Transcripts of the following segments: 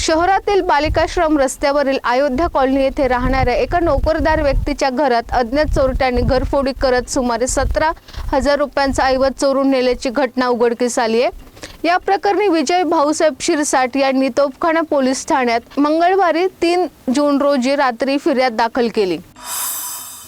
शहरातील बालिकाश्रम रस्त्यावरील अयोध्या कॉलनी येथे राहणाऱ्या एका नोकरदार व्यक्तीच्या घरात अज्ञात चोरट्यांनी घरफोडी करत सुमारे सतरा हजार रुपयांचा ऐवज चोरून नेल्याची घटना उघडकीस आली आहे. या प्रकरणी विजय भाऊसाहेब शिरसाट यांनी तोफखाना पोलीस ठाण्यात मंगळवारी तीन जून रोजी रात्री फिर्याद दाखल केली.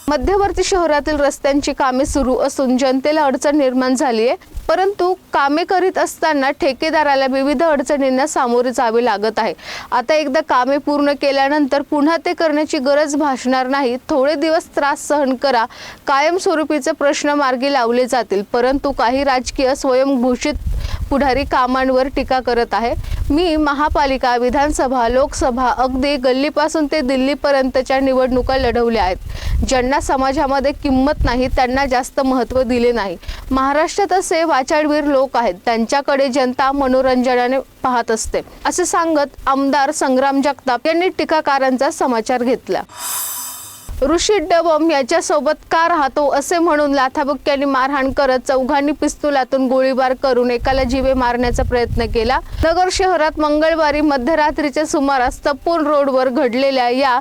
मध्यवर्ती शहरातील रस्त्यांची कामे सुरू असून जनतेला अडचण निर्माण झाली आहे. परंतु कामे करीत असताना ठेकेदाराला विविध अडचणींना सामोरे जावे लागत आहे. आता एकदा कामे पूर्ण केल्यानंतर पुन्हा ते करण्याची गरज भासणार नाही. थोडे दिवस त्रास सहन करा. कायमस्वरूपीचे प्रश्न मार्गी लावले जातील. परंतु काही राजकीय स्वयंघोषित पुढारी कामांवर टीका करत आहे. मी महापालिका विधानसभा लोकसभा अगदी गल्लीपासून ते दिल्लीपर्यंतच्या निवडणुका लढवल्या आहेत. ज्यांना समाजामध्ये किंमत नाही त्यांना जास्त महत्त्व दिले नाही. महाराष्ट्रात असे वाचाडवीर लोक आहेत. त्यांच्याकडे जनता मनोरंजनाने पाहत असते. असे सांगत आमदार संग्राम जगताप यांनी टीकाकारांचा समाचार घेतला. ऋषी डबम याच्यासोबत का राहतो असे म्हणून लाथाबुक्क्यांनी मारहाण करत चौघांनी पिस्तुलातून गोळीबार करून एकाला जीवे मारण्याचा प्रयत्न केला. नगर शहरात मंगळवारी मध्यरात्रीच्या सुमारास तपोन रोडवर घडलेल्या या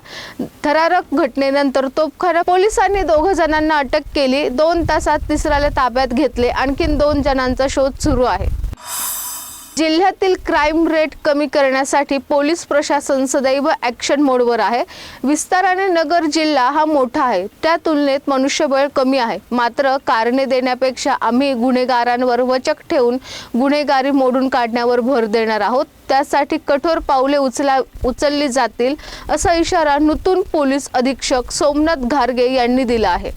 थरारक घटनेनंतर तोपखाना पोलिसांनी दोघ जणांना अटक केली. दोन तासात तिसऱ्याला ताब्यात घेतले. आणखीन दोन जणांचा शोध सुरू आहे. जिल्ह्यातील क्राईम रेट कमी करण्यासाठी पोलीस प्रशासन सदैव ॲक्शन मोडवर आहे. विस्ताराने नगर जिल्हा हा मोठा आहे. त्या तुलनेत मनुष्यबळ कमी आहे. मात्र कारणे देण्यापेक्षा आम्ही गुन्हेगारांवर वचक ठेवून गुन्हेगारी मोडून काढण्यावर भर देणार आहोत. त्यासाठी कठोर पावले उचला उचलली जातील असा इशारा नूतन पोलीस अधीक्षक सोमनाथ घारगे यांनी दिला आहे.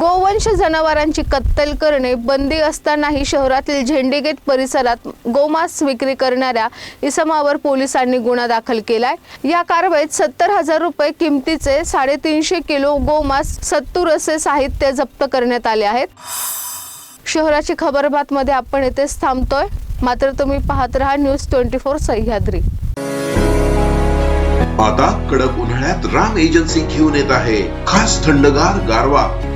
गोवंश जनावरांची कत्तल करणे बंदी असतानाही शहरातील झेंडेगेट परिसरात गोमांस विक्री करणाऱ्या इसमावर पोलिसांनी गुन्हा दाखल केलाय. या कारवाईत सत्तर हजार रुपये किमतीचे साडेतीनशे किलो गोमांस सत्तूर असे साहित्य जप्त करण्यात आले आहेत. शहराची खबरबात मध्ये आपण येथेच थांबतोय. मात्र तुम्ही पाहत राहा न्यूज ट्वेंटी फोर सह्याद्री. आता कडक उन्हाळ्यात राम एजन्सी घेऊन येत आहे. खास थंडगार गारवा.